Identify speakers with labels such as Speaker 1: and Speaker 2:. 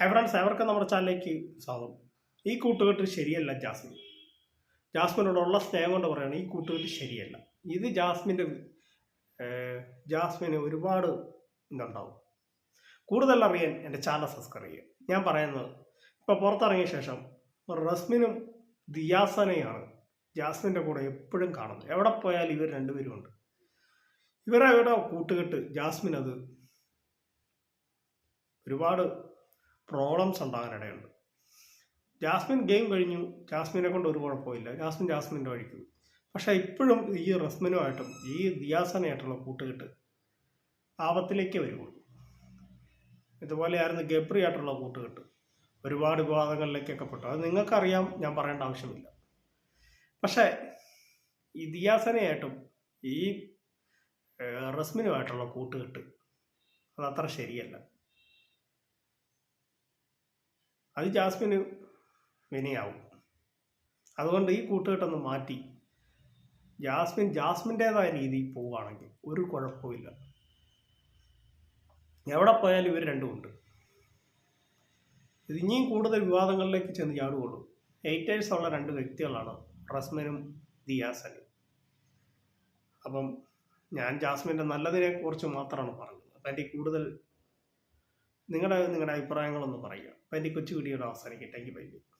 Speaker 1: Hi friends അവർക്ക് നമ്മുടെ ചാനലിലേക്ക് സ്വാഗതം. ഈ കൂട്ടുകെട്ട് ശരിയല്ല ജാസ്മിൻ. ജാസ്മിനോടുള്ള സ്നേഹം കൊണ്ട് പറയുകയാണ് ഈ കൂട്ടുകെട്ട് ശരിയല്ല. ഇത് ജാസ്മിന്റെ ജാസ്മിന് ഒരുപാട് ഇതുണ്ടാവും. കൂടുതൽ അറിയാൻ എന്റെ ചാനൽ സബ്സ്ക്രൈബ് ചെയ്യുക. ഞാൻ പറയുന്നത് ഇപ്പോൾ പുറത്തിറങ്ങിയ ശേഷം റസ്മിനും ദിയാസനയാണ് ജാസ്മിന്റെ കൂടെ എപ്പോഴും കാണുന്നത്. എവിടെ പോയാലും ഇവർ രണ്ടുപേരും ഉണ്ട്. ഇവരുടെ കൂട്ടുകെട്ട് ജാസ്മിൻ അത് ഒരുപാട് പ്രോബ്ലംസ് ഉണ്ടാകാനിടയുണ്ട് ജാസ്മിൻ ഗെയിം കഴിഞ്ഞു. ജാസ്മിനെ കൊണ്ട് ഒരു കുഴപ്പമില്ല ജാസ്മിൻ ജാസ്മിന്റെ വഴിക്ക്. പക്ഷേ ഇപ്പോഴും ഈ റസ്മിനുമായിട്ടും ഈ ദിയാസനായിട്ടുള്ള കൂട്ടുകെട്ട് ആപത്തിലേക്ക് വരുള്ളൂ ഇതുപോലെയായിരുന്നു ഗബ്രി ആയിട്ടുള്ള കൂട്ടുകെട്ട്. ഒരുപാട് വിവാദങ്ങളിലേക്കൊക്കെ പെട്ടു. അത് നിങ്ങൾക്കറിയാം ഞാൻ പറയേണ്ട ആവശ്യമില്ല. പക്ഷേ ഈ ദിയാസനയായിട്ടും ഈ റസ്മിനുമായിട്ടുള്ള കൂട്ടുകെട്ട് അതത്ര ശരിയല്ല. അത് ജാസ്മിന് വിനയാവും. അതുകൊണ്ട് ഈ കൂട്ടുകെട്ടൊന്ന് മാറ്റി ജാസ്മിൻ ജാസ്മിന്റേതായ രീതിയിൽ പോവുകയാണെങ്കിൽ ഒരു കുഴപ്പമില്ല എവിടെ പോയാലും ഇവർ രണ്ടും ഉണ്ട്. ഇത് ഇനിയും കൂടുതൽ വിവാദങ്ങളിലേക്ക് ചെന്ന് ചാടുകയുള്ളൂ. എയ്റ്റേഴ്സ് ഉള്ള രണ്ട് വ്യക്തികളാണ് റസ്മിനും ദിയാസനും. അപ്പം ഞാൻ ജാസ്മിന്റെ നല്ലതിനെ കുറിച്ച് മാത്രമാണ് പറഞ്ഞത്. അപ്പം എന്റെ കൂടുതൽ നിങ്ങളുടെ നിങ്ങളുടെ അഭിപ്രായങ്ങളൊന്ന് പറയുക. അപ്പം എന്റെ കൊച്ചു വീഡിയോയുടെ അവസാനിക്കട്ടെ. ബൈ